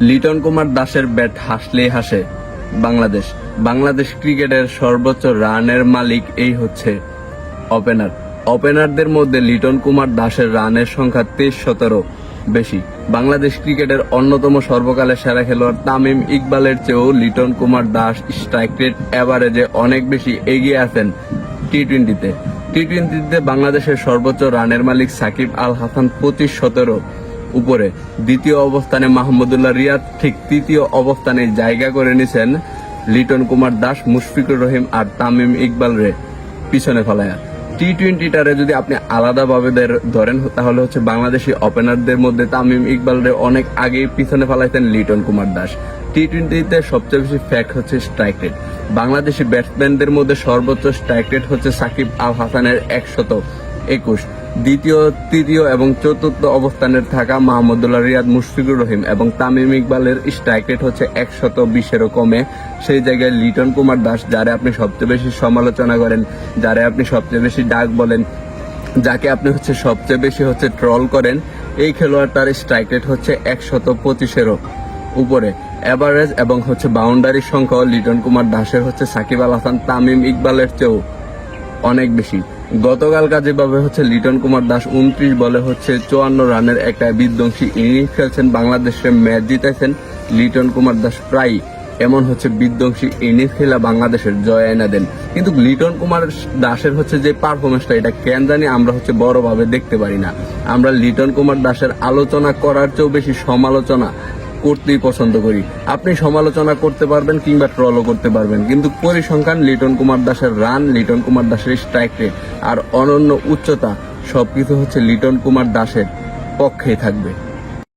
লিটন কুমার দাসের ব্যাট হাসলেই হাসে বাংলাদেশ। বাংলাদেশ ক্রিকেটের সর্বোচ্চ রানের মালিক এই হচ্ছে ওপেনার ওপেনারদের মধ্যে লিটন কুমার দাসের রানের সংখ্যা তেইশ সতেরো বেশি। বাংলাদেশ ক্রিকেটের অন্যতম সর্বকালের সেরা খেলোয়াড় তামিম ইকবালের চেয়েও লিটন কুমার দাস স্ট্রাইক রেট অ্যাভারেজে অনেক বেশি এগিয়ে আছেন টি টোয়েন্টিতে টি টোয়েন্টিতে বাংলাদেশের সর্বোচ্চ রানের মালিক সাকিব আল হাসান পঁচিশ সতেরো। উপরে। দ্বিতীয় অবস্থানে মাহমুদুল্লাহ রিয়াদ ঠিক তৃতীয় অবস্থানে জায়গা করে নিছেন লিটন কুমার দাস, মুশফিকুর রহিম আর তামিম ইকবাল রে পিছনে ফেলায়া। টি টোয়েন্টিটারে যদি আপনি আলাদাভাবে ধরেন, তাহলে হচ্ছে বাংলাদেশি ওপেনারদের মধ্যে তামিম ইকবাল রে অনেক আগেই পিছনে ফেলাইছেন লিটন কুমার দাস। টি টোয়েন্টিতে সবচেয়ে বেশি ফ্যাক্ট হচ্ছে স্ট্রাইক রেট বাংলাদেশি ব্যাটসম্যানদের মধ্যে সর্বোচ্চ স্ট্রাইক রেট হচ্ছে সাকিব আল হাসানের একশত। একুশ। দ্বিতীয়, তৃতীয় এবং চতুর্থ অবস্থানে থাকা মাহমুদুল্লাহ রিয়াদ মুশফিকুর রহিম এবং তামিম ইকবালের স্ট্রাইক রেট হচ্ছে একশত বিশেরও কমে। সেই জায়গায় লিটন কুমার দাস, যারে আপনি সবচেয়ে বেশি সমালোচনা করেন, যারে আপনি সবচেয়ে বেশি ডাক বলেন, যাকে আপনি হচ্ছে সবচেয়ে বেশি হচ্ছে ট্রল করেন, এই খেলোয়াড়টার স্ট্রাইক রেট হচ্ছে একশত পঁচিশেরও উপরে। এভারেজ এবং হচ্ছে বাউন্ডারির সংখ্যাও লিটন কুমার দাসের হচ্ছে সাকিব আল হাসান, তামিম ইকবালের চেয়েও অনেক বেশি। গতকাল যেভাবে হচ্ছে লিটন কুমার দাস উনত্রিশ বলে হচ্ছে চুয়ান্ন রানের একটা বিধ্বংসী ইনিংস খেলছেন, বাংলাদেশের ম্যাচ জিতেছেন লিটন কুমার দাস প্রায় এমন হচ্ছে বিধ্বংসী ইনিংস খেলা বাংলাদেশের জয় এনে দেন। কিন্তু লিটন কুমার দাসের হচ্ছে যে পারফরমেন্সটা এটা কেন জানি আমরা হচ্ছে বড়ভাবে দেখতে পারি না। আমরা লিটন কুমার দাসের আলোচনা করার চেয়েও বেশি সমালোচনা করতেই পছন্দ করি। আপনি সমালোচনা করতে পারবেন কিংবা ট্রলও করতে পারবেন। কিন্তু পরিসংখ্যান, লিটন কুমার দাসের রান, লিটন কুমার দাসের স্ট্রাইক রেট আর অনন্য উচ্চতা সবকিছু হচ্ছে লিটন কুমার দাসের পক্ষেই থাকবে।